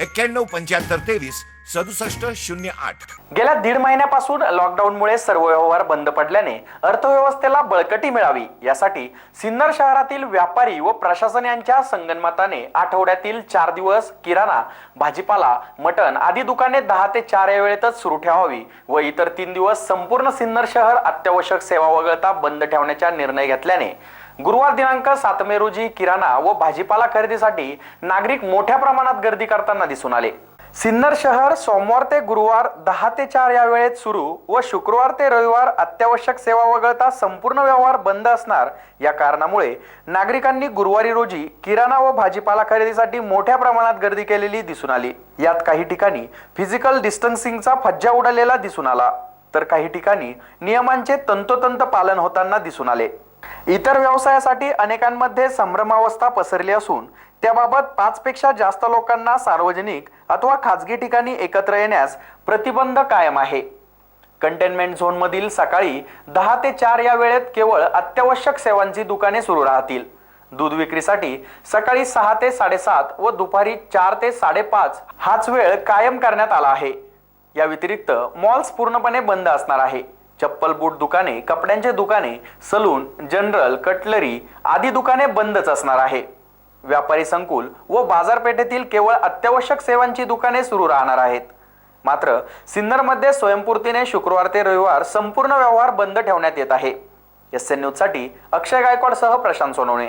एक्क्याण्णव पंच्याहत्तर तेवीस सदुसष्ट शून्य आठ. गेल्या दीड महिन्यापासून लॉकडाऊनमुळे सर्व व्यवहार बंद पडल्याने अर्थव्यवस्थेला बळकटी मिळावी यासाठी सिन्नर शहरातील व्यापारी व प्रशासन यांच्या संगनमताने आठवड्यातील चार दिवस किराणा भाजीपाला मटण आदी दुकाने दहा ते चार या वेळेतच सुरू ठेवावी व इतर तीन दिवस संपूर्ण सिन्नर शहर अत्यावश्यक सेवा वगळता बंद ठेवण्याचा निर्णय घेतल्याने गुरुवार दिनांक सात मे रोजी किराणा व भाजीपाला खरेदीसाठी नागरिक मोठ्या प्रमाणात गर्दी करताना दिसून आले. सिन्नर शहर सोमवार ते गुरुवार दहा ते चार या वेळेत सुरू व शुक्रवार ते रविवार अत्यावश्यक सेवा वगळता संपूर्ण व्यवहार बंद असणार या कारणामुळे नागरिकांनी गुरुवारी रोजी किराणा व भाजीपाला खरेदीसाठी मोठ्या प्रमाणात गर्दी केलेली दिसून आली. यात काही ठिकाणी फिजिकल डिस्टन्सिंगचा फज्जा उडालेला दिसून आला. तर काही ठिकाणी नियमांचे तंतोतंत पालन होताना दिसून आले. इतर व्यवसायासाठी अनेकांमध्ये संभ्रमावस्था पसरली असून त्याबाबत पाचपेक्षा जास्त लोकांना सार्वजनिक अथवा खाजगी ठिकाणी एकत्र येण्यास प्रतिबंध कायम आहे. कंटेनमेंट झोनमधील सकाळी दहा ते चार या वेळेत केवळ अत्यावश्यक सेवांची दुकाने सुरू राहतील. दूध विक्रीसाठी सकाळी सहा ते साडेसात व दुपारी चार ते साडेपाच हाच वेळ कायम करण्यात आला आहे. या व्यतिरिक्त मॉल्स पूर्णपणे बंद असणार आहे. चप्पल बूट दुकाने कपड्यांचे दुकाने सलून जनरल कटलरी आदी दुकाने बंदच असणार आहे. व्यापारी संकुल व बाजारपेठेतील केवळ अत्यावश्यक सेवांची दुकाने सुरू राहणार आहेत. मात्र सिन्नरमध्ये स्वयंपूर्तीने शुक्रवार ते रविवार संपूर्ण व्यवहार बंद ठेवण्यात येत आहे. एस एन न्यूजसाठी अक्षय गायकवाडसह प्रशांत सोनवणे.